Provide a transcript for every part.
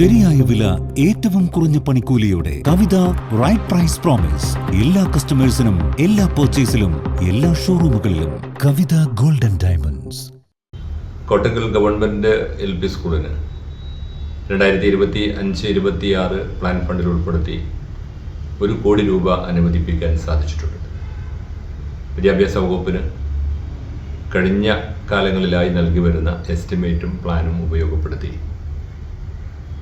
ശരിയായ വില ഏറ്റവും കുറഞ്ഞ പണിക്കൂലിയോടെ. കവിത റൈറ്റ് പ്രൈസ് പ്രോമിസ് എല്ലാ കസ്റ്റമേഴ്സിനും എല്ലാ പർച്ചേസിലും എല്ലാ ഷോറൂമുകളിലും Kavitha golden diamonds Kottakkal government L P സ്കൂളിന് രണ്ടായിരത്തി ഇരുപത്തി അഞ്ച് ഇരുപത്തി ആറ് പ്ലാൻ ഫണ്ടിൽ ഉൾപ്പെടുത്തി ഒരു കോടി രൂപ അനുവദിപ്പിക്കാൻ സാധിച്ചിട്ടുണ്ട്. വിദ്യാഭ്യാസ വകുപ്പിന് കഴിഞ്ഞ കാലങ്ങളിലായി നൽകി വരുന്ന എസ്റ്റിമേറ്റും പ്ലാനും ഉപയോഗപ്പെടുത്തി.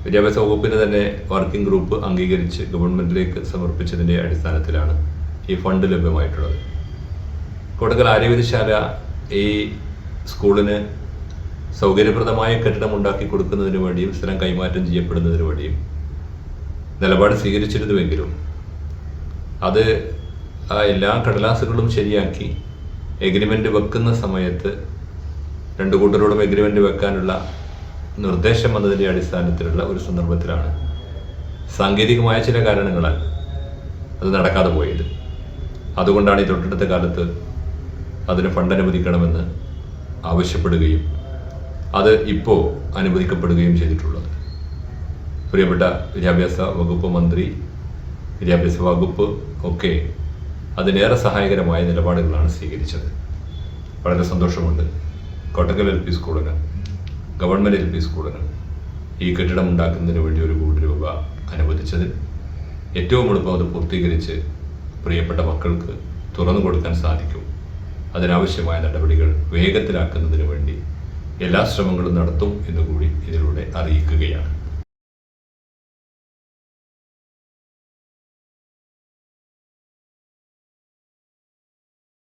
വിദ്യാഭ്യാസ വകുപ്പിന് തന്നെ വർക്കിംഗ് ഗ്രൂപ്പ് അംഗീകരിച്ച് ഗവൺമെന്റിലേക്ക് സമർപ്പിച്ചതിന്റെ അടിസ്ഥാനത്തിലാണ് ഈ ഫണ്ട് ലഭ്യമായിട്ടുള്ളത്. കോട്ടക്കൽ ആര്യവൈദ്യശാല ഈ സ്കൂളിന് സൗകര്യപ്രദമായ കെട്ടിടം ഉണ്ടാക്കി കൊടുക്കുന്നതിന് വേണ്ടിയും സ്ഥലം കൈമാറ്റം ചെയ്യപ്പെടുന്നതിന് വേണ്ടിയും നിലപാട് സ്വീകരിച്ചിരുന്നുവെങ്കിലും അത് ആ എല്ലാ കടലാസുകളും ശരിയാക്കി എഗ്രിമെന്റ് വെക്കുന്ന സമയത്ത് രണ്ടു കൂട്ടരോടും എഗ്രിമെന്റ് വെക്കാനുള്ള നിർദ്ദേശം വന്നതിന്റെ അടിസ്ഥാനത്തിലുള്ള ഒരു സന്ദർഭത്തിലാണ് സാങ്കേതികമായ ചില കാരണങ്ങളാൽ അത് നടക്കാതെ പോയത്. അതുകൊണ്ടാണ് ഈ തൊട്ടടുത്ത കാലത്ത് അതിന് ഫണ്ട് അനുവദിക്കണമെന്ന് ആവശ്യപ്പെടുകയും അത് ഇപ്പോൾ അനുവദിക്കപ്പെടുകയും ചെയ്തിട്ടുള്ളത്. പ്രിയപ്പെട്ട വിദ്യാഭ്യാസ വകുപ്പ് മന്ത്രി വിദ്യാഭ്യാസ വകുപ്പ് ഒക്കെ അതിനേറെ സഹായകരമായ നിലപാടുകളാണ് സ്വീകരിച്ചത്. വളരെ സന്തോഷമുണ്ട്. കോട്ടക്കൽ എൽ പി സ്കൂളിന് ഗവൺമെന്റ് എൽ പി സ്കൂളിന് ഈ കെട്ടിടം ഉണ്ടാക്കുന്നതിന് വേണ്ടി ഒരു കോടി രൂപ അനുവദിച്ചതിൽ ഏറ്റവും എളുപ്പം അത് പൂർത്തീകരിച്ച് പ്രിയപ്പെട്ട മക്കൾക്ക് തുറന്നു കൊടുക്കാൻ സാധിക്കും. അതിനാവശ്യമായ നടപടികൾ വേഗത്തിലാക്കുന്നതിന് വേണ്ടി എല്ലാ ശ്രമങ്ങളും നടത്തും എന്നുകൂടി ഇതിലൂടെ അറിയിക്കുകയാണ്.